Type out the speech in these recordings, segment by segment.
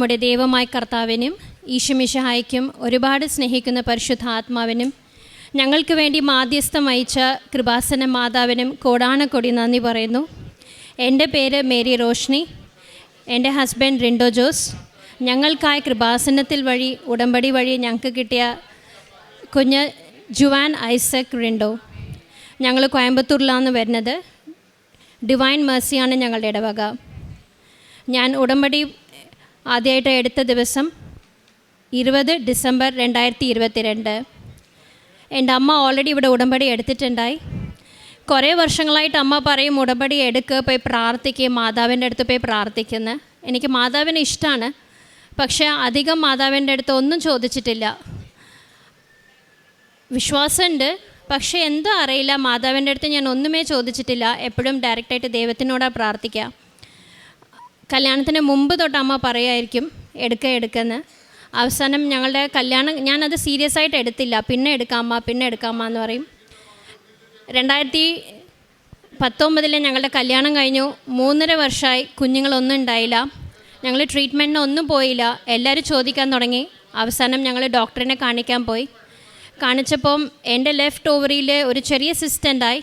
നമ്മുടെ ദൈവമായ കർത്താവിനും ഈശമിഷഹായ്ക്കും ഒരുപാട് സ്നേഹിക്കുന്ന പരിശുദ്ധാത്മാവിനും ഞങ്ങൾക്ക് വേണ്ടി മാധ്യസ്ഥം വഹിച്ച കൃപാസന മാതാവിനും കോടാനക്കൊടി നന്ദി പറയുന്നു. എന്റെ പേര് മേരി റോഷ്നി. എന്റെ ഹസ്ബൻഡ് റിൻഡോ ജോസ്. ഞങ്ങൾക്കായി കൃപാസനത്തിൽ വഴി ഉടമ്പടി വഴി ഞങ്ങൾക്ക് കിട്ടിയ കുഞ്ഞ് ജുവാൻ ഐസക് റിൻഡോ. ഞങ്ങൾ കോയമ്പത്തൂരിലാണ് വരുന്നത്. ഡിവൈൻ മേഴ്സിയാണ് ഞങ്ങളുടെ ഇടവക. ഞാൻ ഉടമ്പടി ആദ്യമായിട്ട് എടുത്ത ദിവസം ഇരുപത് ഡിസംബർ രണ്ടായിരത്തി ഇരുപത്തിരണ്ട് എന്റെ അമ്മ ഓൾറെഡി ഇവിടെ ഉടമ്പടി എടുത്തിട്ടുണ്ടായി. കുറേ വർഷങ്ങളായിട്ട് അമ്മ പറയും ഉടമ്പടി എടുക്കുക പോയി പ്രാർത്ഥിക്കുക മാതാവിന്റെ അടുത്ത് പോയി പ്രാർത്ഥിക്കുന്ന. എനിക്ക് മാതാവിനെ ഇഷ്ടമാണ് പക്ഷേ അധികം മാതാവിന്റെ അടുത്ത് ഒന്നും ചോദിച്ചിട്ടില്ല. വിശ്വാസമുണ്ട്. പക്ഷേ എന്തോ അറിയില്ല മാതാവിന്റെ അടുത്ത് ഞാൻ ഒന്നുമേ ചോദിച്ചിട്ടില്ല. എപ്പോഴും ഡയറക്റ്റായിട്ട് ദൈവത്തിനോടാണ് പ്രാർത്ഥിക്കുക. കല്യാണത്തിന് മുമ്പ് തൊട്ട് അമ്മ പറയുമായിരിക്കും എടുക്ക എടുക്കെന്ന്. അവസാനം ഞങ്ങളുടെ കല്യാണം ഞാനത് സീരിയസ് ആയിട്ട് എടുത്തില്ല. പിന്നെ എടുക്കാമ്മ പിന്നെ എടുക്കാമ്മ എന്ന് പറയും. രണ്ടായിരത്തി പത്തൊമ്പതിൽ ഞങ്ങളുടെ കല്യാണം കഴിഞ്ഞു. മൂന്നര വർഷമായി കുഞ്ഞുങ്ങളൊന്നും ഉണ്ടായില്ല. ഞങ്ങൾ ട്രീറ്റ്മെന്റിന് ഒന്നും പോയില്ല. എല്ലാവരും ചോദിക്കാൻ തുടങ്ങി. അവസാനം ഞങ്ങൾ ഡോക്ടറിനെ കാണിക്കാൻ പോയി. കാണിച്ചപ്പം എന്റെ ലെഫ്റ്റ് ഓവറിയിൽ ഒരു ചെറിയ സിസ്റ്റന്റായി.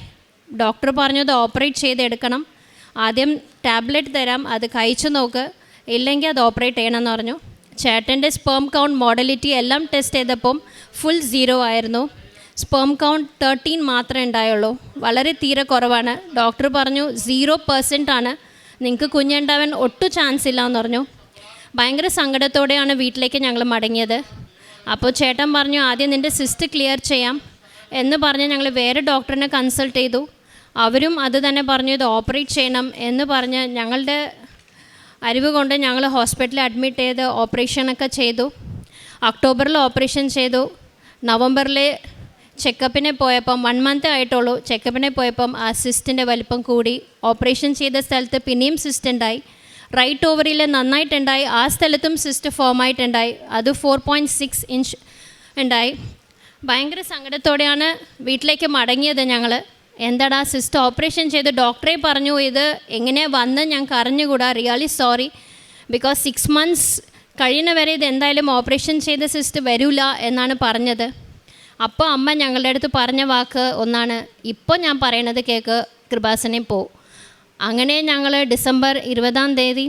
ഡോക്ടർ പറഞ്ഞത് ഓപ്പറേറ്റ് ചെയ്തെടുക്കണം. ആദ്യം ടാബ്ലറ്റ് തരാം അത് കഴിച്ചു നോക്ക്. ഇല്ലെങ്കിൽ അത് ഓപ്പറേറ്റ് ചെയ്യണമെന്ന് പറഞ്ഞു. ചേട്ടന്റെ സ്പേം കൗണ്ട് മോഡലിറ്റി എല്ലാം ടെസ്റ്റ് ചെയ്തപ്പം ഫുൾ സീറോ ആയിരുന്നു. സ്പേം കൗണ്ട് തേർട്ടീൻ മാത്രമേ ഉണ്ടായുള്ളൂ. വളരെ തീരെ കുറവാണ്. ഡോക്ടർ പറഞ്ഞു സീറോ പെർസെന്റ് ആണ്. നിങ്ങൾക്ക് കുഞ്ഞുണ്ടാവാൻ ഒട്ടും ചാൻസ് ഇല്ല എന്ന് പറഞ്ഞു. ഭയങ്കര സങ്കടത്തോടെയാണ് വീട്ടിലേക്ക് ഞങ്ങൾ മടങ്ങിയത്. അപ്പോൾ ചേട്ടൻ പറഞ്ഞു ആദ്യം നിന്റെ സിസ്റ്റ് ക്ലിയർ ചെയ്യാം. എന്ന് പറഞ്ഞ് ഞങ്ങൾ വേറെ ഡോക്ടറിനെ കൺസൾട്ട് ചെയ്തു. അവരും അത് തന്നെ പറഞ്ഞു ഇത് ഓപ്പറേറ്റ് ചെയ്യണം എന്ന് പറഞ്ഞ് ഞങ്ങളുടെ അറിവ് കൊണ്ട് ഞങ്ങൾ ഹോസ്പിറ്റലിൽ അഡ്മിറ്റ് ചെയ്ത് ഓപ്പറേഷനൊക്കെ ചെയ്തു. ഒക്ടോബറിൽ ഓപ്പറേഷൻ ചെയ്തു. നവംബറിൽ ചെക്കപ്പിനെ പോയപ്പം വൺ മന്ത് ആയിട്ടുള്ളൂ. ചെക്കപ്പിനെ പോയപ്പം ആ സിസ്റ്റിന്റെ വലിപ്പം കൂടി. ഓപ്പറേഷൻ ചെയ്ത സ്ഥലത്ത് പിന്നെയും സിസ്റ്റ് ഉണ്ടായി. റൈറ്റ് ഓവറിൽ നന്നായിട്ടുണ്ടായി. ആ സ്ഥലത്തും സിസ്റ്റ് ഫോം ആയിട്ടുണ്ടായി. അത് ഫോർ പോയിന്റ് സിക്സ് ഇഞ്ച് ഉണ്ടായി. ഭയങ്കര സങ്കടത്തോടെയാണ് വീട്ടിലേക്ക് മടങ്ങിയത് ഞങ്ങൾ എന്താടാ സിസ്റ്റർ ഓപ്പറേഷൻ ചെയ്ത് ഡോക്ടറെ പറഞ്ഞു ഇത് എങ്ങനെ വന്ന് ഞങ്ങൾക്ക് അറിഞ്ഞുകൂടാ really sorry because six months കഴിയുന്ന വരെ ഇത് എന്തായാലും ഓപ്പറേഷൻ ചെയ്ത സിസ്റ്റർ വരില്ല എന്നാണ് പറഞ്ഞത്. അപ്പോൾ അമ്മ ഞങ്ങളുടെ അടുത്ത് പറഞ്ഞ വാക്ക് ഒന്നാണ് ഇപ്പോൾ ഞാൻ പറയണത് കേക്ക് കൃപാസനെ പോ. അങ്ങനെ ഞങ്ങൾ ഡിസംബർ ഇരുപതാം തീയതി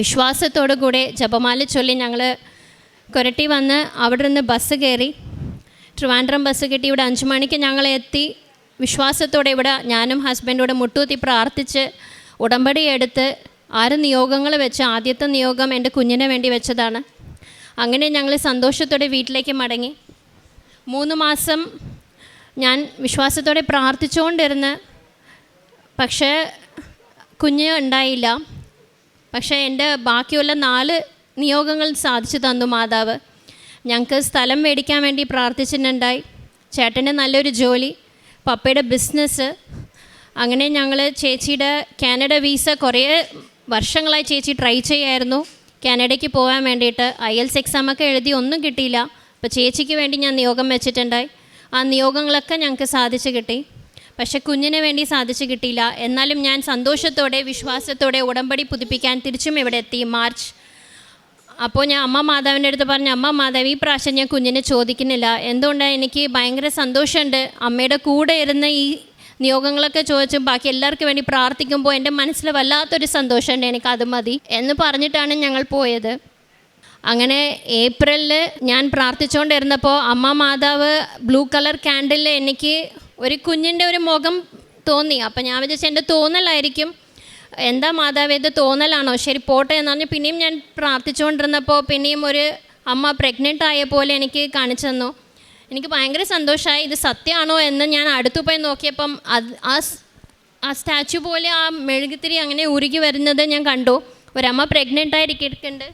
വിശ്വാസത്തോടു കൂടെ ജപമാല ചൊല്ലി ഞങ്ങൾ കൊരട്ടി വന്ന് അവിടെ നിന്ന് ബസ് കയറി. ട്രിവാൻഡ്രം ബസ് കിട്ടി ഇവിടെ അഞ്ച് മണിക്ക് ഞങ്ങൾ എത്തി. വിശ്വാസത്തോടെ ഇവിടെ ഞാനും ഹസ്ബൻഡോടെ മുട്ടൂത്തി പ്രാർത്ഥിച്ച് ഉടമ്പടി എടുത്ത് ആറ് നിയോഗങ്ങൾ വെച്ച് ആദ്യത്തെ നിയോഗം എന്റെ കുഞ്ഞിനെ വേണ്ടി വെച്ചതാണ്. അങ്ങനെ ഞങ്ങൾ സന്തോഷത്തോടെ വീട്ടിലേക്ക് മടങ്ങി. മൂന്ന് മാസം ഞാൻ വിശ്വാസത്തോടെ പ്രാർത്ഥിച്ചുകൊണ്ടിരുന്ന്. പക്ഷേ കുഞ്ഞ് ഉണ്ടായില്ല. പക്ഷേ എന്റെ ബാക്കിയുള്ള നാല് നിയോഗങ്ങൾ സാധിച്ചു തന്നു മാതാവ്. ഞങ്ങൾക്ക് സ്ഥലം മേടിക്കാൻ വേണ്ടി പ്രാർത്ഥിച്ചിട്ടുണ്ടായി. ചേട്ടന്റെ നല്ലൊരു ജോലി. പപ്പയുടെ ബിസിനസ് അങ്ങനെ ഞങ്ങൾ ചേച്ചിയുടെ കാനഡ വീസ കുറേ വർഷങ്ങളായി ചേച്ചി ട്രൈ ചെയ്യായിരുന്നു. കാനഡയ്ക്ക് പോകാൻ വേണ്ടിയിട്ട് ഐ എൽസ് എക്സാമൊക്കെ എഴുതി ഒന്നും കിട്ടിയില്ല. അപ്പോൾ ചേച്ചിക്ക് വേണ്ടി ഞാൻ നിയോഗം വെച്ചിട്ടുണ്ടായി. ആ നിയോഗങ്ങളൊക്കെ ഞങ്ങൾക്ക് സാധിച്ചു കിട്ടി. പക്ഷെ കുഞ്ഞിന് വേണ്ടി സാധിച്ചു കിട്ടിയില്ല. എന്നാലും ഞാൻ സന്തോഷത്തോടെ വിശ്വാസത്തോടെ ഉടമ്പടി പുതുപ്പിക്കാൻ തിരിച്ചും ഇവിടെ എത്തി. മാർച്ച് അപ്പോൾ ഞാൻ അമ്മ മാതാവിന്റെ അടുത്ത് പറഞ്ഞു അമ്മ മാതാവ് ഈ പ്രാവശ്യം ഞാൻ കുഞ്ഞിനെ ചോദിക്കുന്നില്ല. എന്തുകൊണ്ടാണ് എനിക്ക് ഭയങ്കര സന്തോഷമുണ്ട്. അമ്മയുടെ കൂടെ ഇരുന്ന് ഈ നിയോഗങ്ങളൊക്കെ ചോദിച്ചും ബാക്കി എല്ലാവർക്കും വേണ്ടി പ്രാർത്ഥിക്കുമ്പോൾ എന്റെ മനസ്സിൽ വല്ലാത്തൊരു സന്തോഷമുണ്ട്. എനിക്ക് അത് മതി എന്ന് പറഞ്ഞിട്ടാണ് ഞങ്ങൾ പോയത്. അങ്ങനെ ഏപ്രിലിൽ ഞാൻ പ്രാർത്ഥിച്ചുകൊണ്ടിരുന്നപ്പോൾ അമ്മ മാതാവ് ബ്ലൂ കളർ ക്യാൻഡിലിൽ എനിക്ക് ഒരു കുഞ്ഞിന്റെ ഒരു മുഖം തോന്നി. അപ്പം ഞാൻ വിചാരിച്ചു എന്റെ തോന്നലായിരിക്കും. എന്താ മാതാവ് ഇത് തോന്നലാണോ? ശരി പോട്ടെ എന്ന് പറഞ്ഞ് പിന്നെയും ഞാൻ പ്രാർത്ഥിച്ചുകൊണ്ടിരുന്നപ്പോൾ പിന്നെയും ഒരു അമ്മ പ്രഗ്നന്റ് ആയ പോലെ എനിക്ക് കാണിച്ചു തന്നു. എനിക്ക് ഭയങ്കര സന്തോഷമായി ഇത് സത്യമാണോ എന്ന് ഞാൻ അടുത്തു പോയി നോക്കിയപ്പം അത് ആ ആ സ്റ്റാച്ചു പോലെ ആ മെഴുകുതിരി അങ്ങനെ ഉരുകി വരുന്നത് ഞാൻ കണ്ടു. ഒരമ്മ പ്രഗ്നന്റ് ആയിരിക്കുന്നുണ്ട്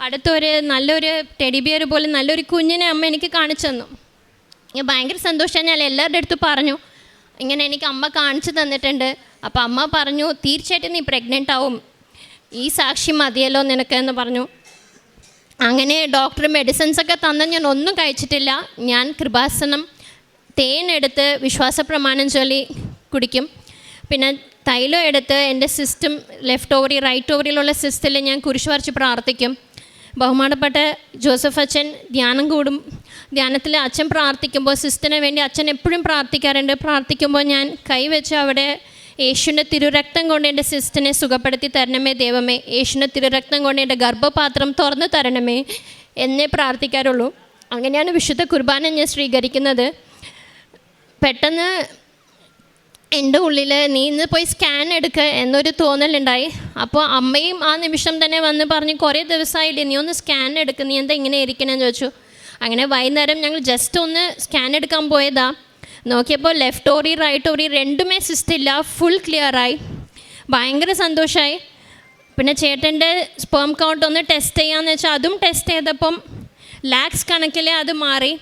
അടുത്തൊരു നല്ലൊരു ടെഡിബിയർ പോലെ നല്ലൊരു കുഞ്ഞിനെ അമ്മ എനിക്ക് കാണിച്ചു തന്നു. ഞാൻ ഭയങ്കര സന്തോഷം ഞാൻ എല്ലാവരുടെ അടുത്ത് പറഞ്ഞു. ഇങ്ങനെ എനിക്ക് അമ്മ കാണിച്ചു തന്നിട്ടുണ്ട്. അപ്പോൾ അമ്മ പറഞ്ഞു തീർച്ചയായിട്ടും നീ പ്രഗ്നന്റ് ആവും. ഈ സാക്ഷി മതിയല്ലോ നിനക്ക് എന്ന് പറഞ്ഞു. അങ്ങനെ ഡോക്ടർ മെഡിസിൻസ് ഒക്കെ തന്ന ഞാൻ ഒന്നും കഴിച്ചിട്ടില്ല. ഞാൻ കൃപാസനം തേനെടുത്ത് വിശ്വാസ പ്രമാണം ചൊല്ലി കുടിക്കും. പിന്നെ തൈലം എടുത്ത് എന്റെ സിസ്റ്റം ലെഫ്റ്റ് ഓവറി റൈറ്റ് ഓവറിയിലുള്ള സിസ്റ്റിൽ ഞാൻ കുരിശ് വരച്ച് പ്രാർത്ഥിക്കും. ബഹുമാനപ്പെട്ട ജോസഫ് അച്ഛൻ ധ്യാനം കൂടും. ധ്യാനത്തിൽ അച്ഛൻ പ്രാർത്ഥിക്കുമ്പോൾ സിസ്റ്ററിന് വേണ്ടി അച്ഛൻ എപ്പോഴും പ്രാർത്ഥിക്കാറുണ്ട്. പ്രാർത്ഥിക്കുമ്പോൾ ഞാൻ കൈവച്ച് അവിടെ യേശുവിന്റെ തിരുരക്തം കൊണ്ട് എന്റെ സിസ്റ്ററിനെ സുഖപ്പെടുത്തി തരണമേ ദൈവമേ. യേശുവിന്റെ തിരുരക്തം കൊണ്ട് എന്റെ ഗർഭപാത്രം തുറന്നു തരണമേ എന്നേ പ്രാർത്ഥിക്കാറുള്ളൂ. അങ്ങനെയാണ് വിശുദ്ധ കുർബാന ഞാൻ സ്വീകരിക്കുന്നത്. പെട്ടെന്ന് എന്റെ ഉള്ളിൽ നീ ഇന്ന് പോയി സ്കാൻ എടുക്കുക എന്നൊരു തോന്നലുണ്ടായി. അപ്പോൾ അമ്മയും ആ നിമിഷം തന്നെ വന്ന് പറഞ്ഞ് കുറേ ദിവസമായില്ലേ നീ ഒന്ന് സ്കാൻ എടുക്കുക നീ എന്താ ഇങ്ങനെ ഇരിക്കണമെന്ന് ചോദിച്ചു. അങ്ങനെ വൈകുന്നേരം ഞങ്ങൾ ജസ്റ്റ് ഒന്ന് സ്കാൻ എടുക്കാൻ പോയതാ. നോക്കിയപ്പോൾ ലെഫ്റ്റ് ഓറി റൈറ്റ് ഓറി രണ്ടുമേ സിസ്റ്റില്ല ഫുൾ ക്ലിയറായി ഭയങ്കര സന്തോഷമായി പിന്നെ ചേട്ടന്റെ സ്പേം കൗണ്ട് ഒന്ന് ടെസ്റ്റ് ചെയ്യാമെന്ന് വെച്ചാൽ അതും ടെസ്റ്റ് ചെയ്തപ്പം ലാക്സ് കണക്കിലെ അത് മാറി.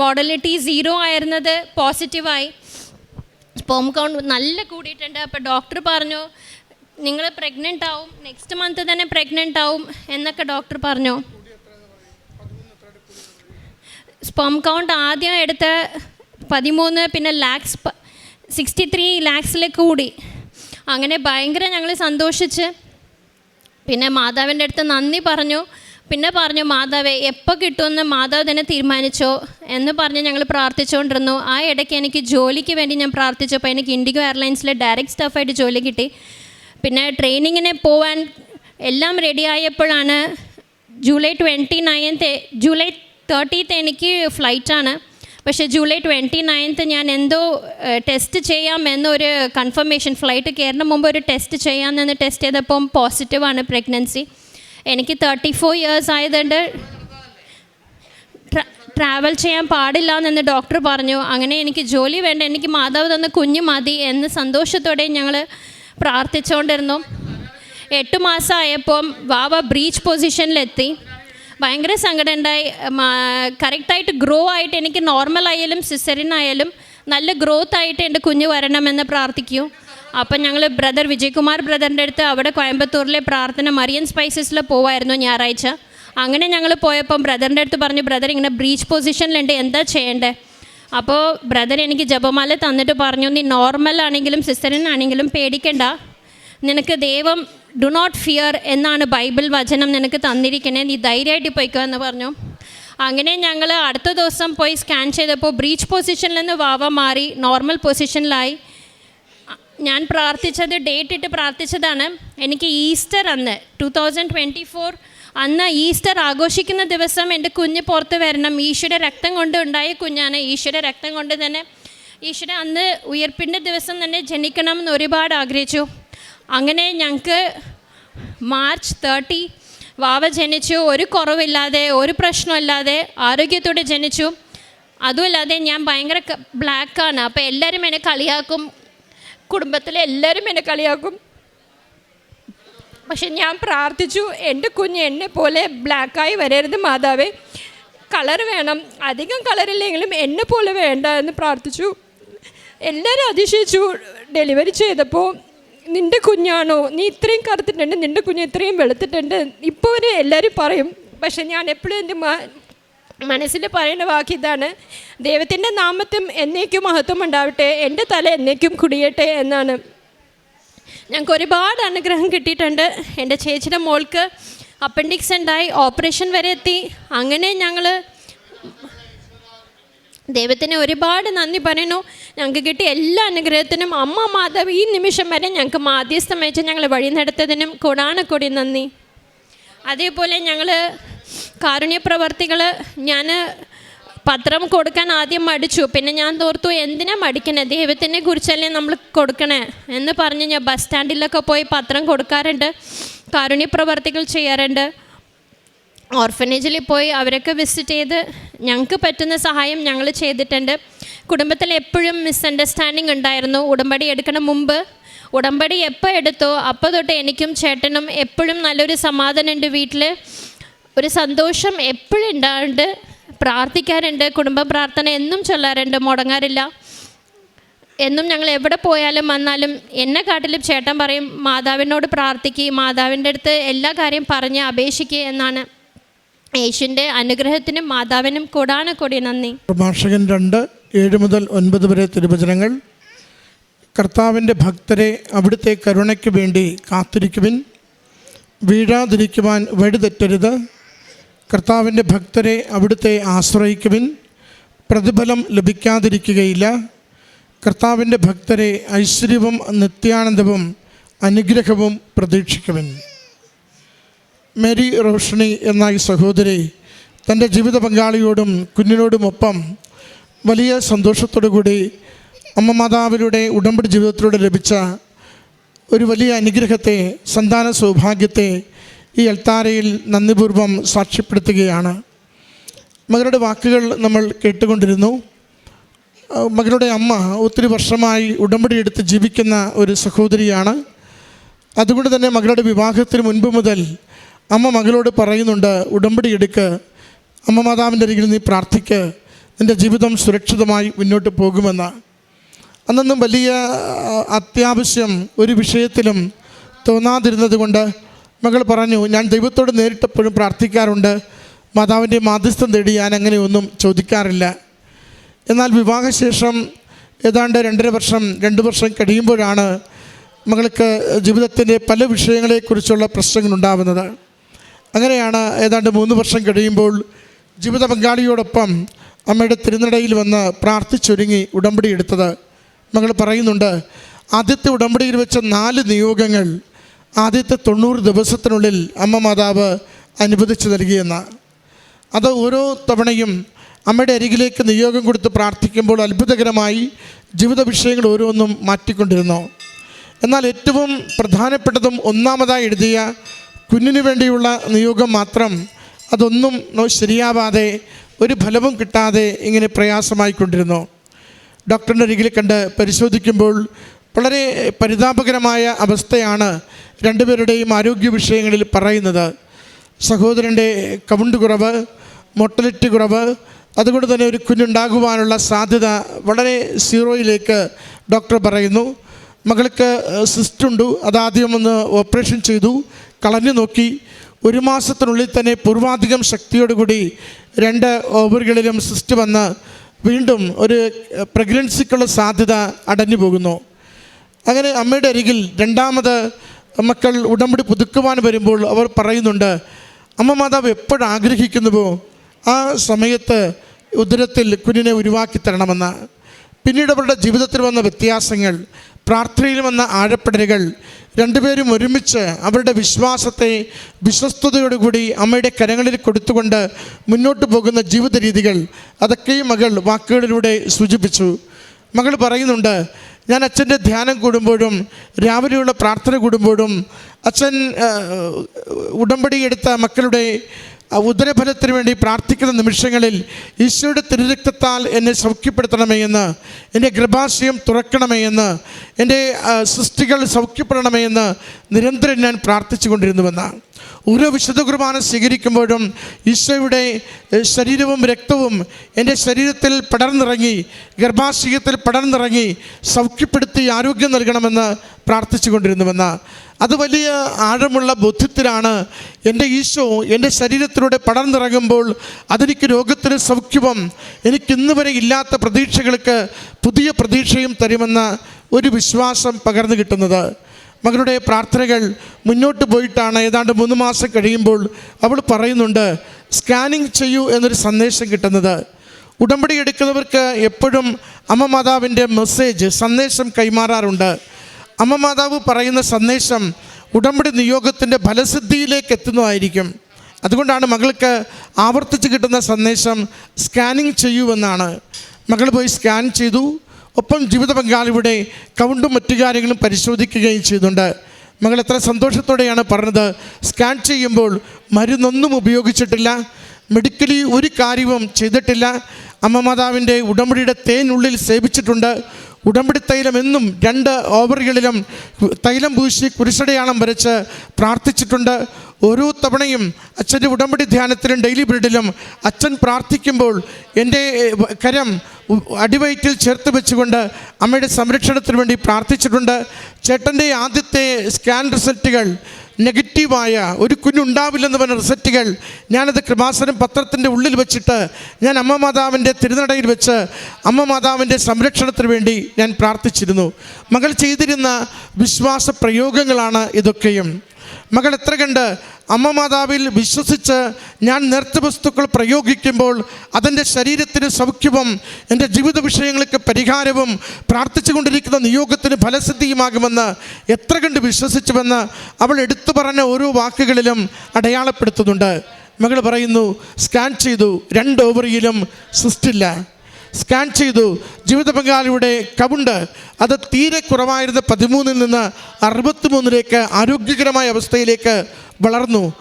മോഡലിറ്റി സീറോ ആയിരുന്നത് പോസിറ്റീവായി സ്പോം കൗണ്ട് നല്ല കൂടിയിട്ടുണ്ട്. അപ്പോൾ ഡോക്ടർ പറഞ്ഞു നിങ്ങൾ പ്രഗ്നന്റ് ആവും നെക്സ്റ്റ് മന്ത് തന്നെ പ്രഗ്നന്റ് ആവും എന്നൊക്കെ ഡോക്ടർ പറഞ്ഞു. സ്പോം കൗണ്ട് ആദ്യം എടുത്ത പതിമൂന്ന് പിന്നെ ലാക്സ് സിക്സ്റ്റി ത്രീ ലാക്സിൽ കൂടി. അങ്ങനെ ഭയങ്കര ഞങ്ങൾ സന്തോഷിച്ച്. പിന്നെ മാതാവിന്റെ അടുത്ത് നന്ദി പറഞ്ഞു. പിന്നെ പറഞ്ഞു മാതാവെ എപ്പോൾ കിട്ടുമെന്ന് മാതാവ് തന്നെ തീരുമാനിച്ചോ? എന്ന് പറഞ്ഞ് ഞങ്ങൾ പ്രാർത്ഥിച്ചുകൊണ്ടിരുന്നു. ആ ഇടയ്ക്ക് എനിക്ക് ജോലിക്ക് വേണ്ടി ഞാൻ പ്രാർത്ഥിച്ചപ്പോൾ എനിക്ക് ഇൻഡിഗോ എയർലൈൻസിൽ ഡയറക്റ്റ് സ്റ്റാഫായിട്ട് ജോലി കിട്ടി. പിന്നെ ട്രെയിനിങ്ങിന് പോവാൻ എല്ലാം റെഡി ആയപ്പോഴാണ് July twenty ninth July thirtieth എനിക്ക് ഫ്ലൈറ്റാണ്. പക്ഷേ ജൂലൈ ട്വന്റി നയൻത്ത് ഞാൻ എന്തോ ടെസ്റ്റ് ചെയ്യാം എന്നൊരു കൺഫർമേഷൻ ഫ്ലൈറ്റ് കയറുന്ന മുമ്പ് ഒരു ടെസ്റ്റ് ചെയ്യാമെന്ന് ടെസ്റ്റ് ചെയ്തപ്പം പോസിറ്റീവാണ് പ്രഗ്നൻസി. എനിക്ക് തേർട്ടി ഫോർ ഇയേഴ്സ് ആയതുകൊണ്ട് ട്രാവൽ ചെയ്യാൻ പാടില്ല എന്ന് ഡോക്ടർ പറഞ്ഞു. അങ്ങനെ എനിക്ക് ജോലി വേണ്ട എനിക്ക് മാതാവ് തന്ന കുഞ്ഞ് മതി എന്ന് സന്തോഷത്തോടെ ഞങ്ങൾ പ്രാർത്ഥിച്ചുകൊണ്ടിരുന്നു എട്ട് മാസമായപ്പം വാവ ബ്രീച്ച് പൊസിഷനിലെത്തി ഭയങ്കര സങ്കടം ഉണ്ടായി കറക്റ്റായിട്ട് ഗ്രോ ആയിട്ട് എനിക്ക് നോർമൽ ആയാലും സിസറിൻ ആയാലും നല്ല ഗ്രോത്ത് ആയിട്ട് എന്റെ കുഞ്ഞ് വരണമെന്ന് പ്രാർത്ഥിക്കൂ. അപ്പം ഞങ്ങൾ ബ്രദർ വിജയ്കുമാർ ബ്രദറിന്റെ അടുത്ത് അവിടെ കോയമ്പത്തൂരിലെ പ്രാർത്ഥന മറിയൻ സ്പൈസസിൽ പോവായിരുന്നു ഞായറാഴ്ച. അങ്ങനെ ഞങ്ങൾ പോയപ്പം ബ്രദറിന്റെ അടുത്ത് പറഞ്ഞു ബ്രദർ ഇങ്ങനെ ബ്രീച്ച് പൊസിഷനിലുണ്ട് എന്താ ചെയ്യേണ്ടത് അപ്പോൾ ബ്രദർ എനിക്ക് ജപമാല തന്നിട്ട് പറഞ്ഞു നീ നോർമൽ ആണെങ്കിലും സിസ്റ്ററിനാണെങ്കിലും പേടിക്കണ്ട. നിനക്ക് ദൈവം ഡു നോട്ട് ഫിയർ എന്നാണ് ബൈബിൾ വചനം നിനക്ക് തന്നിരിക്കണേ. നീ ധൈര്യമായിട്ട് പോയിക്കോ എന്ന് പറഞ്ഞു. അങ്ങനെ ഞങ്ങൾ അടുത്ത ദിവസം പോയി സ്കാൻ ചെയ്തപ്പോൾ ബ്രീച്ച് പൊസിഷനിൽ നിന്ന് വാവ മാറി നോർമൽ പൊസിഷനിലായി. ഞാൻ പ്രാർത്ഥിച്ചത് ഡേറ്റ് ഇട്ട് പ്രാർത്ഥിച്ചതാണ്. എനിക്ക് ഈസ്റ്റർ അന്ന് ടു തൗസൻഡ് ട്വന്റി ഫോർ അന്ന് ഈസ്റ്റർ ആഘോഷിക്കുന്ന ദിവസം എന്റെ കുഞ്ഞ് പുറത്ത് വരണം. ഈശോയുടെ രക്തം കൊണ്ട് ഉണ്ടായ കുഞ്ഞാണ് ഈശോയുടെ രക്തം കൊണ്ട് തന്നെ. ഈശ്വര അന്ന് ഉയർപ്പിന്റെ ദിവസം തന്നെ ജനിക്കണം എന്ന് ഒരുപാട് ആഗ്രഹിച്ചു. അങ്ങനെ ഞങ്ങൾക്ക് മാർച്ച് തേർട്ടി വാവ ജനിച്ചു. ഒരു കുറവില്ലാതെ ഒരു പ്രശ്നമില്ലാതെ ആരോഗ്യത്തോടെ ജനിച്ചു. അതുമല്ലാതെ ഞാൻ ഭയങ്കര ബ്ലാക്കാണ് അപ്പോൾ എല്ലാവരും എന്നെ കളിയാക്കും. കുടുംബത്തിലെ എല്ലാവരും എന്നെ കളിയാക്കും. പക്ഷെ ഞാൻ പ്രാർത്ഥിച്ചു എന്റെ കുഞ്ഞ് എന്നെ പോലെ ബ്ലാക്കായി വരരുത് മാതാവേ. കളർ വേണം. അധികം കളറില്ലെങ്കിലും എന്നെ പോലെ വേണ്ട എന്ന് പ്രാർത്ഥിച്ചു. എല്ലാവരും അതിശയിച്ചു. ഡെലിവറി ചെയ്തപ്പോൾ നിന്റെ കുഞ്ഞാണോ? നീ ഇത്രയും കറുത്തിട്ടുണ്ട്. നിന്റെ കുഞ്ഞ് ഇത്രയും വെളുത്തിട്ടുണ്ട്. ഇപ്പോൾ വരെ എല്ലാവരും പറയും. പക്ഷെ ഞാൻ എപ്പോഴും എന്റെ മനസ്സിൽ പറയുന്ന വാക്ക് ഇതാണ് ദൈവത്തിന്റെ നാമത്തും എന്നേക്കും മഹത്വം ഉണ്ടാവട്ടെ എന്റെ തല എന്നേക്കും കുടിയട്ടെ എന്നാണ്. ഞങ്ങൾക്ക് ഒരുപാട് അനുഗ്രഹം കിട്ടിയിട്ടുണ്ട്. എന്റെ ചേച്ചിയുടെ മോൾക്ക് അപ്പൻഡിക്സ് ഉണ്ടായി ഓപ്പറേഷൻ വരെ എത്തി. അങ്ങനെ ഞങ്ങൾ ദൈവത്തിന് ഒരുപാട് നന്ദി പറയുന്നു. ഞങ്ങൾക്ക് കിട്ടിയ എല്ലാ അനുഗ്രഹത്തിനും അമ്മ മാതാവ് ഈ നിമിഷം വരെ ഞങ്ങൾക്ക് മാധ്യസ്ഥം വെച്ച് ഞങ്ങൾ വഴി നടത്തതിനും കൂടാനക്കൂടി നന്ദി. അതേപോലെ ഞങ്ങൾ കാരുണ്യ പ്രവർത്തികൾ ഞാൻ പത്രം കൊടുക്കാൻ ആദ്യം മടിച്ചു. പിന്നെ ഞാൻ തോർത്തു എന്തിനാ മടിക്കണേ? ദൈവത്തിനെ കുറിച്ചല്ലേ നമ്മൾ കൊടുക്കണേ? എന്ന് പറഞ്ഞ് ഞാൻ ബസ് സ്റ്റാൻഡിലൊക്കെ പോയി പത്രം കൊടുക്കാറുണ്ട് കാരുണ്യപ്രവർത്തികൾ ചെയ്യാറുണ്ട്. ഓർഫനേജിൽ പോയി അവരൊക്കെ വിസിറ്റ് ചെയ്ത് ഞങ്ങൾക്ക് പറ്റുന്ന സഹായം ഞങ്ങൾ ചെയ്തിട്ടുണ്ട്. കുടുംബത്തിൽ എപ്പോഴും മിസ്അണ്ടർസ്റ്റാൻഡിങ് ഉണ്ടായിരുന്നു. ഉടമ്പടി എടുക്കണ മുമ്പ് ഉടമ്പടി എപ്പോൾ എടുത്തോ അപ്പോൾ തൊട്ട് എനിക്കും ചേട്ടനും എപ്പോഴും നല്ലൊരു സമാധാനമുണ്ട് വീട്ടിൽ. ഒരു സന്തോഷം എപ്പോഴും ഉണ്ടാകുന്നുണ്ട് പ്രാർത്ഥിക്കാറുണ്ട് കുടുംബ പ്രാർത്ഥന എന്നും ചൊല്ലാറുണ്ട് മുടങ്ങാറില്ല. എന്നും ഞങ്ങൾ എവിടെ പോയാലും വന്നാലും എന്നെ കാട്ടിലും ചേട്ടൻ പറയും മാതാവിനോട് പ്രാർത്ഥിക്കുക മാതാവിന്റെ അടുത്ത് എല്ലാ കാര്യം പറഞ്ഞ് അപേക്ഷിക്കുക എന്നാണ്. യേശുവിന്റെ അനുഗ്രഹത്തിനും മാതാവിനും കൂടാണ് കൂടി നന്ദി. പ്രഭാഷകൻ രണ്ട് ഏഴ് മുതൽ ഒൻപത് വരെ തിരുവചനങ്ങൾ. കർത്താവിന്റെ ഭക്തരെ അവിടുത്തെ കരുണയ്ക്ക് വേണ്ടി കാത്തിരിക്കുവിൻ. വീഴാതിരിക്കുവാൻ വഴിതെറ്റരുത്. കർത്താവിന്റെ ഭക്തരെ അവിടുത്തെ ആശ്രയിക്കുവിൻ. പ്രതിഫലം ലഭിക്കാതിരിക്കുകയില്ല. കർത്താവിന്റെ ഭക്തരെ ഐശ്വര്യവും നിത്യാനന്ദവും അനുഗ്രഹവും പ്രതീക്ഷിക്കുവിൻ. മേരി റോഷണി എന്ന ഈ സഹോദരി തന്റെ ജീവിത പങ്കാളിയോടും കുഞ്ഞിനോടുമൊപ്പം വലിയ സന്തോഷത്തോടു കൂടി അമ്മ മാതാവിലൂടെ ഉടമ്പടി ജീവിതത്തിലൂടെ ലഭിച്ച ഒരു വലിയ അനുഗ്രഹത്തെ സന്താന സൗഭാഗ്യത്തെ ഈ എൽത്താരയിൽ നന്ദിപൂർവം സാക്ഷ്യപ്പെടുത്തുകയാണ്. മകളുടെ വാക്കുകൾ നമ്മൾ കേട്ടുകൊണ്ടിരുന്നു. മകളുടെ അമ്മ ഒത്തിരി വർഷമായി ഉടമ്പടി എടുത്ത് ജീവിക്കുന്ന ഒരു സഹോദരിയാണ്. അതുകൊണ്ട് തന്നെ മകളുടെ വിവാഹത്തിന് മുൻപ് മുതൽ അമ്മ മകളോട് പറയുന്നുണ്ട് ഉടമ്പടി എടുക്ക്. അമ്മ മാതാവിന്റെ അരികിൽ നീ പ്രാർത്ഥിക്ക്. നിന്റെ ജീവിതം സുരക്ഷിതമായി മുന്നോട്ട് പോകുമെന്ന്. അന്നൊന്നും വലിയ അത്യാവശ്യം ഒരു വിഷയത്തിലും തോന്നാതിരുന്നത് കൊണ്ട് മകൾ പറഞ്ഞു ഞാൻ ദൈവത്തോട് നേരിട്ടപ്പോഴും പ്രാർത്ഥിക്കാറുണ്ട്. മാതാവിന്റെ മാധ്യസ്ഥം തേടി ഞാൻ അങ്ങനെയൊന്നും ചോദിക്കാറില്ല. എന്നാൽ വിവാഹശേഷം ഏതാണ്ട് രണ്ടര വർഷം രണ്ട് വർഷം കഴിയുമ്പോഴാണ് മകൾക്ക് ജീവിതത്തിന്റെ പല വിഷയങ്ങളെക്കുറിച്ചുള്ള പ്രശ്നങ്ങൾ പ്രശ്നങ്ങളുണ്ടാവുന്നത്. അങ്ങനെയാണ് ഏതാണ്ട് മൂന്ന് വർഷം കഴിയുമ്പോൾ ജീവിത പങ്കാളിയോടൊപ്പം അമ്മയുടെ തിരുനടയിൽ വന്ന് പ്രാർത്ഥിച്ചൊരുങ്ങി ഉടമ്പടി എടുത്തത്. മകൾ പറയുന്നുണ്ട് ആദ്യത്തെ ഉടമ്പടിയിൽ വെച്ച നാല് നിയോഗങ്ങൾ ആദ്യത്തെ തൊണ്ണൂറ് ദിവസത്തിനുള്ളിൽ അമ്മ മാതാവ് അനുവദിച്ചു നൽകിയെന്ന് അത് ഓരോ തവണയും അമ്മയുടെ അരികിലേക്ക് നിയോഗം കൊടുത്ത് പ്രാർത്ഥിക്കുമ്പോൾ അത്ഭുതകരമായി ജീവിത വിഷയങ്ങൾ ഓരോന്നും മാറ്റിക്കൊണ്ടിരുന്നു. എന്നാൽ ഏറ്റവും പ്രധാനപ്പെട്ടതും ഒന്നാമതായി എഴുതിയ കുഞ്ഞിനു വേണ്ടിയുള്ള നിയോഗം മാത്രം അതൊന്നും ശരിയാവാതെ ഒരു ഫലവും കിട്ടാതെ ഇങ്ങനെ പ്രയാസമായിക്കൊണ്ടിരുന്നു. ഡോക്ടറിന്റെ അരികിൽ കണ്ട് പരിശോധിക്കുമ്പോൾ വളരെ പരിതാപകരമായ അവസ്ഥയാണ് രണ്ടുപേരുടെയും ആരോഗ്യ വിഷയങ്ങളിൽ പറയുന്നത് സഹോദരന്റെ കൗണ്ട് കുറവ് മൊട്ടലിറ്റി കുറവ് അതുകൊണ്ട് തന്നെ ഒരു കുഞ്ഞുണ്ടാകുവാനുള്ള സാധ്യത വളരെ സീറോയിലേക്ക് ഡോക്ടർ പറയുന്നു. മകൾക്ക് സിസ്റ്റുണ്ട്. അതാദ്യം ഒന്ന് ഓപ്പറേഷൻ ചെയ്തു. കളഞ്ഞു നോക്കി. ഒരു മാസത്തിനുള്ളിൽ തന്നെ പൂർവാധികം ശക്തിയോടുകൂടി രണ്ട് ഓവറുകളിലും സിസ്റ്റ് വന്ന് വീണ്ടും ഒരു പ്രഗ്നൻസിക്കുള്ള സാധ്യത അടഞ്ഞു പോകുന്നു. അങ്ങനെ അമ്മയുടെ അരികിൽ രണ്ടാമത് മക്കൾ ഉടമ്പടി പുതുക്കുവാൻ വരുമ്പോൾ അവർ പറയുന്നുണ്ട് അമ്മ മാതാവ് എപ്പോഴാഗ്രഹിക്കുന്നുവോ ആ സമയത്ത് ഉദരത്തിൽ കുഞ്ഞിനെ ഉരുവാക്കി തരണമെന്ന്. പിന്നീട് അവരുടെ ജീവിതത്തിൽ വന്ന വ്യത്യാസങ്ങൾ പ്രാർത്ഥനയിൽ വന്ന ആഴപ്പെടലുകൾ രണ്ടുപേരും ഒരുമിച്ച് അവരുടെ വിശ്വാസത്തെ വിശ്വസ്തയോടുകൂടി അമ്മയുടെ കരങ്ങളിൽ കൊടുത്തുകൊണ്ട് മുന്നോട്ട് പോകുന്ന ജീവിത രീതികൾ അതൊക്കെയും മകൾ വാക്കുകളിലൂടെ സൂചിപ്പിച്ചു. മകൾ പറയുന്നുണ്ട് ഞാൻ അച്ഛന്റെ ധ്യാനം കൂടുമ്പോഴും രാവിലെയുള്ള പ്രാർത്ഥന കൂടുമ്പോഴും അച്ഛൻ ഉടമ്പടിയെടുത്ത മക്കളുടെ ഉദരഫലത്തിന് വേണ്ടി പ്രാർത്ഥിക്കുന്ന നിമിഷങ്ങളിൽ ഈശോയുടെ തിരുരക്തത്താൽ എന്നെ സൗഖ്യപ്പെടുത്തണമേ എന്ന് എന്റെ ഗർഭാശയം തുറക്കണമേ എന്ന് എന്റെ സൃഷ്ടികൾ സൗഖ്യപ്പെടണമേ എന്ന് നിരന്തരം ഞാൻ പ്രാർത്ഥിച്ചു കൊണ്ടിരുന്നുവെന്നാണ് ഓരോ വിശുദ്ധ കുർബാന സ്വീകരിക്കുമ്പോഴും ഈശോയുടെ ശരീരവും രക്തവും എന്റെ ശരീരത്തിൽ പടർന്നിറങ്ങി ഗർഭാശയത്തിൽ പടർന്നിറങ്ങി സൗഖ്യപ്പെടുത്തി ആരോഗ്യം നൽകണമെന്ന് പ്രാർത്ഥിച്ചു കൊണ്ടിരുന്നുവെന്ന് അത് വലിയ ആഴമുള്ള ബോധ്യത്തിലാണ് എന്റെ ഈശോ എന്റെ ശരീരത്തിലൂടെ പടർന്നിറങ്ങുമ്പോൾ അതെനിക്ക് രോഗത്തിന് സൗഖ്യവും എനിക്കിന്ന് വരെ ഇല്ലാത്ത പ്രതീക്ഷകൾക്ക് പുതിയ പ്രതീക്ഷയും തരുമെന്ന ഒരു വിശ്വാസം പകർന്നു കിട്ടുന്നത്. മകളുടെ പ്രാർത്ഥനകൾ മുന്നോട്ട് പോയിട്ടാണ് ഏതാണ്ട് മൂന്ന് മാസം കഴിയുമ്പോൾ അവൾ പറയുന്നുണ്ട് സ്കാനിങ് ചെയ്യൂ എന്നൊരു സന്ദേശം കിട്ടുന്നത്. ഉടമ്പടി എടുക്കുന്നവർക്ക് എപ്പോഴും അമ്മ മാതാവിന്റെ മെസ്സേജ് സന്ദേശം കൈമാറാറുണ്ട്. അമ്മ മാതാവ് പറയുന്ന സന്ദേശം ഉടമ്പടി നിയോഗത്തിന്റെ ഫലസിദ്ധിയിലേക്ക് എത്തുന്നതായിരിക്കും. അതുകൊണ്ടാണ് മകൾക്ക് ആവർത്തിച്ച് കിട്ടുന്ന സന്ദേശം സ്കാനിങ് ചെയ്യുമെന്നാണ്. മകൾ പോയി സ്കാൻ ചെയ്തു. ഒപ്പം ജീവിത പങ്കാളിയുടെ കൗണ്ടും മറ്റു കാര്യങ്ങളും പരിശോധിക്കുകയും ചെയ്യുന്നുണ്ട്. മകൾ എത്ര സന്തോഷത്തോടെയാണ് പറഞ്ഞത്. സ്കാൻ ചെയ്യുമ്പോൾ മരുന്നൊന്നും ഉപയോഗിച്ചിട്ടില്ല. മെഡിക്കലി ഒരു കാര്യവും ചെയ്തിട്ടില്ല. അമ്മ മാതാവിന്റെ ഉടമ്പടിയുടെ തേനുള്ളിൽ സേവിച്ചിട്ടുണ്ട്. ഉടമ്പടി തൈലം എന്നും രണ്ട് ഓവറുകളിലും തൈലം പൂശി കുരിശടയാളം വരച്ച് പ്രാർത്ഥിച്ചിട്ടുണ്ട്. ഓരോ തവണയും അച്ഛന്റെ ഉടമ്പടി ധ്യാനത്തിലും ഡെയിലി ബ്രിഡിലും അച്ഛൻ പ്രാർത്ഥിക്കുമ്പോൾ എന്റെ കരം അടിവയറ്റിൽ ചേർത്ത് വെച്ചുകൊണ്ട് അമ്മയുടെ സംരക്ഷണത്തിന് വേണ്ടി പ്രാർത്ഥിച്ചിട്ടുണ്ട്. ചേട്ടന്റെ ആദ്യത്തെ സ്കാൻ റിസൾട്ടുകൾ നെഗറ്റീവായ ഒരു കുഞ്ഞുണ്ടാവില്ലെന്ന് പറഞ്ഞ റിസൾട്ടുകൾ ഞാനത് കൃപാസനം പത്രത്തിന്റെ ഉള്ളിൽ വെച്ചിട്ട് ഞാൻ അമ്മ മാതാവിന്റെ തിരുനടയിൽ വെച്ച് അമ്മ മാതാവിന്റെ സംരക്ഷണത്തിന് വേണ്ടി ഞാൻ പ്രാർത്ഥിച്ചിരുന്നു. മകൾ ചെയ്തിരുന്ന വിശ്വാസ പ്രയോഗങ്ങളാണ് ഇതൊക്കെയും. മകൾ എത്ര കണ്ട് അമ്മ മാതാവിൽ വിശ്വസിച്ച് ഞാൻ നേർത്ത വസ്തുക്കൾ പ്രയോഗിക്കുമ്പോൾ അതെന്റെ ശരീരത്തിന് സൗഖ്യവും എന്റെ ജീവിത വിഷയങ്ങൾക്ക് പരിഹാരവും പ്രാർത്ഥിച്ചുകൊണ്ടിരിക്കുന്ന നിയോഗത്തിന് ഫലസിദ്ധിയുമാകുമെന്ന് എത്ര കണ്ട് വിശ്വസിച്ചുവെന്ന് അവൾ എടുത്തു പറഞ്ഞ ഓരോ വാക്കുകളിലും അടയാളപ്പെടുത്തുന്നുണ്ട്. മകൾ പറയുന്നു സ്കാൻ ചെയ്തു രണ്ട് ഓവറിയിലും സിസ്റ്റില്ല. സ്കാൻ ചെയ്തു. ജീവിത പങ്കാളിയുടെ കവുണ്ട്. അത് തീരെ കുറവായിരുന്ന പതിമൂന്നിൽ നിന്ന് അറുപത്തിമൂന്നിലേക്ക് ആരോഗ്യകരമായ അവസ്ഥയിലേക്ക് വളർന്നു.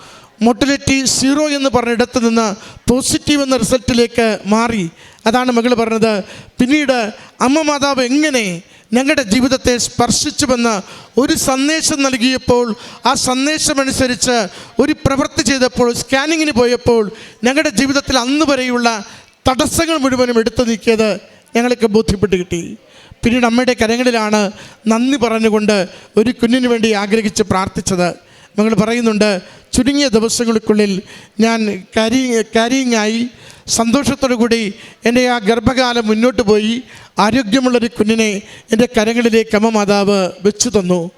മൊട്ടിലിറ്റി സീറോ എന്ന് പറഞ്ഞിടത്ത് നിന്ന് പോസിറ്റീവ് എന്ന റിസൾട്ടിലേക്ക് മാറി. അതാണ് മകൾ പറഞ്ഞത്. പിന്നീട് അമ്മ മാതാവ് എങ്ങനെ ഞങ്ങളുടെ ജീവിതത്തെ സ്പർശിച്ചുവെന്ന് ഒരു സന്ദേശം നൽകിയപ്പോൾ ആ സന്ദേശമനുസരിച്ച് ഒരു പ്രവൃത്തി ചെയ്തപ്പോൾ സ്കാനിങ്ങിന് പോയപ്പോൾ ഞങ്ങളുടെ ജീവിതത്തിൽ അന്ന് വരെയുള്ള തടസ്സങ്ങൾ മുഴുവനും എടുത്തു നീക്കിയത് ഞങ്ങൾക്ക് ബോധ്യപ്പെട്ട് കിട്ടി. പിന്നീട് അമ്മയുടെ കരങ്ങളിലാണ് നന്ദി പറഞ്ഞുകൊണ്ട് ഒരു കുഞ്ഞിന് വേണ്ടി ആഗ്രഹിച്ച് പ്രാർത്ഥിച്ചത്. ഞങ്ങൾ പറയുന്നുണ്ട് ചുരുങ്ങിയ ദിവസങ്ങൾക്കുള്ളിൽ ഞാൻ കരി കരിങ്ങായി സന്തോഷത്തോടു കൂടി എന്റെ ആ ഗർഭകാലം മുന്നോട്ട് പോയി ആരോഗ്യമുള്ളൊരു കുഞ്ഞിനെ എന്റെ കരങ്ങളിലേക്ക് അമ്മ മാതാവ് വെച്ചു തന്നു.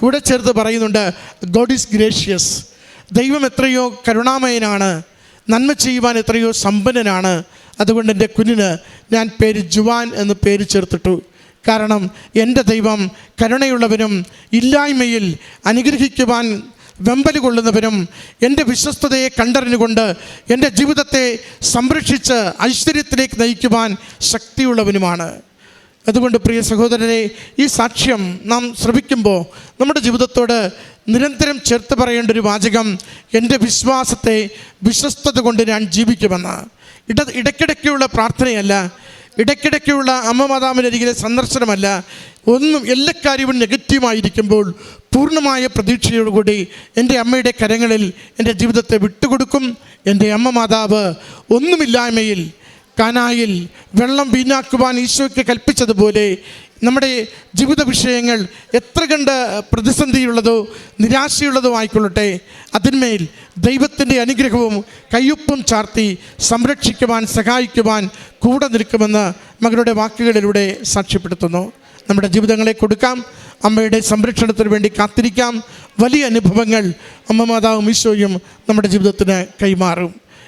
കൂടെ ചേർത്ത് പറയുന്നുണ്ട് ഗോഡ് ഈസ് ഗ്രേഷ്യസ്. ദൈവം എത്രയോ കരുണാമയനാണ്. നന്മ ചെയ്യുവാൻ എത്രയോ സമ്പന്നനാണ്. അതുകൊണ്ട് എന്റെ കുഞ്ഞിന് ഞാൻ പേര് ജുവാൻ എന്ന് പേര് ചേർത്തിട്ടു. കാരണം എന്റെ ദൈവം കരുണയുള്ളവനും ഇല്ലായ്മയിൽ അനുഗ്രഹിക്കുവാൻ വെമ്പൽ കൊള്ളുന്നവനും എന്റെ വിശ്വസ്തതയെ കണ്ടറിഞ്ഞുകൊണ്ട് എന്റെ ജീവിതത്തെ സംരക്ഷിച്ച് ഐശ്വര്യത്തിലേക്ക് നയിക്കുവാൻ ശക്തിയുള്ളവനുമാണ്. അതുകൊണ്ട് പ്രിയ സഹോദരനെ ഈ സാക്ഷ്യം നാം ശ്രമിക്കുമ്പോൾ നമ്മുടെ ജീവിതത്തോട് നിരന്തരം ചേർത്ത് പറയേണ്ട ഒരു വാചകം എന്റെ വിശ്വാസത്തെ വിശ്വസ്തത കൊണ്ട് ഞാൻ ജീവിക്കുമെന്ന്. ഇട ഇടയ്ക്കിടയ്ക്കുള്ള പ്രാർത്ഥനയല്ല ഇടയ്ക്കിടയ്ക്കുള്ള അമ്മ മാതാവിനരികിലെ സന്ദർശനമല്ല. ഒന്നും എല്ലാ കാര്യവും നെഗറ്റീവായിരിക്കുമ്പോൾ പൂർണമായ പ്രതീക്ഷയോടുകൂടി എന്റെ അമ്മയുടെ കരങ്ങളിൽ എന്റെ ജീവിതത്തെ വിട്ടുകൊടുക്കും. എന്റെ അമ്മ മാതാവ് ഒന്നുമില്ലായ്മയിൽ കാനായിൽ വെള്ളം വീഞ്ഞാക്കുവാൻ ഈശോയ്ക്ക് കൽപ്പിച്ചതുപോലെ നമ്മുടെ ജീവിത വിഷയങ്ങൾ എത്ര കണ്ട് പ്രതിസന്ധിയുള്ളതോ നിരാശയുള്ളതോ ആയിക്കൊള്ളട്ടെ അതിന്മേൽ ദൈവത്തിന്റെ അനുഗ്രഹവും കയ്യൊപ്പും ചാർത്തി സംരക്ഷിക്കുവാൻ സഹായിക്കുവാൻ കൂടെ നിൽക്കുമെന്ന് മകളുടെ വാക്കുകളിലൂടെ സാക്ഷ്യപ്പെടുത്തുന്നു. നമ്മുടെ ജീവിതങ്ങളെ കൊടുക്കാം. അമ്മയുടെ സംരക്ഷണത്തിന് വേണ്ടി കാത്തിരിക്കാം. വലിയ അനുഭവങ്ങൾ അമ്മ മാതാവും ഈശോയും നമ്മുടെ ജീവിതത്തിന് കൈമാറും.